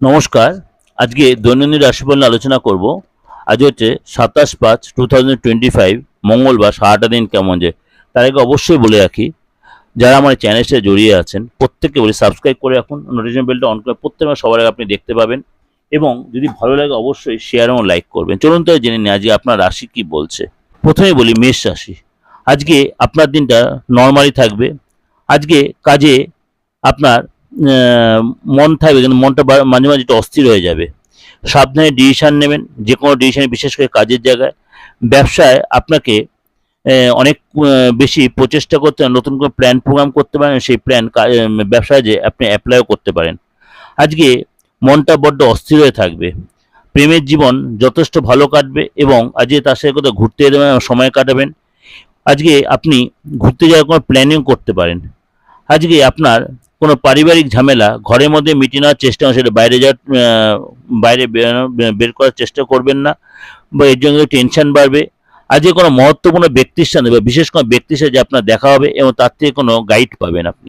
নমস্কার। আজকে দৈনন্দিন রাশিফল আলোচনা করব। আজ হচ্ছে সাতাশ পাঁচ টু থাউজেন্ড টোয়েন্টি ফাইভ মঙ্গলবার, সারাটা দিন কেমন যে। তার আগে অবশ্যই বলে রাখি, যারা আমার চ্যানেলের সাথে জড়িয়ে আছেন, প্রত্যেককে বলি সাবস্ক্রাইব করে রাখুন নোটিফিকেশন বেলটা অন করে প্রত্যেক সবার আগে আপনি দেখতে পাবেন। এবং যদি ভালো লাগে অবশ্যই শেয়ার এবং লাইক করবেন। চলুন তো জেনে নিই আজকে আপনার রাশি কি বলছে। প্রথমে বলি মেষ রাশি। আজকে আপনার দিনটা নর্মালি থাকবে। আজকে কাজে আপনার মন থাকবে কিন্তু মনটা মাঝে মাঝে একটু অস্থির হয়ে যাবে। সাবধানে ডিসিশন নেবেন যে কোনো ডিসিশনে বিশেষ করে কাজের জায়গায়। ব্যবসায় আপনাকে অনেক বেশি প্রচেষ্টা করতে নতুন করে প্ল্যান প্রোগ্রাম করতে পারেন সেই প্ল্যান ব্যবসায় যে আপনি অ্যাপ্লাইও করতে পারেন। আজকে মনটা বড্ড অস্থির হয়ে থাকবে। প্রেমের জীবন যথেষ্ট ভালো কাটবে এবং আজকে তার সাথে কোথাও ঘুরতে পারেন, সময় কাটাবেন। আজকে আপনি ঘুরতে যাওয়ার কোনো প্ল্যানিং করতে পারেন। আজকে আপনার কোনো পারিবারিক ঝামেলা, ঘরের মধ্যে মিটিয়ে নেওয়ার চেষ্টা সেটা বাইরে যাওয়ার বাইরে বের করার চেষ্টা করবেন না, বা এর জন্য টেনশন বাড়বে। আর যে কোনো মহত্বপূর্ণ ব্যক্তির সাথে বা বিশেষ কোনো ব্যক্তির সাথে আপনার দেখা হবে এবং তার থেকে কোনো গাইড পাবেন আপনি।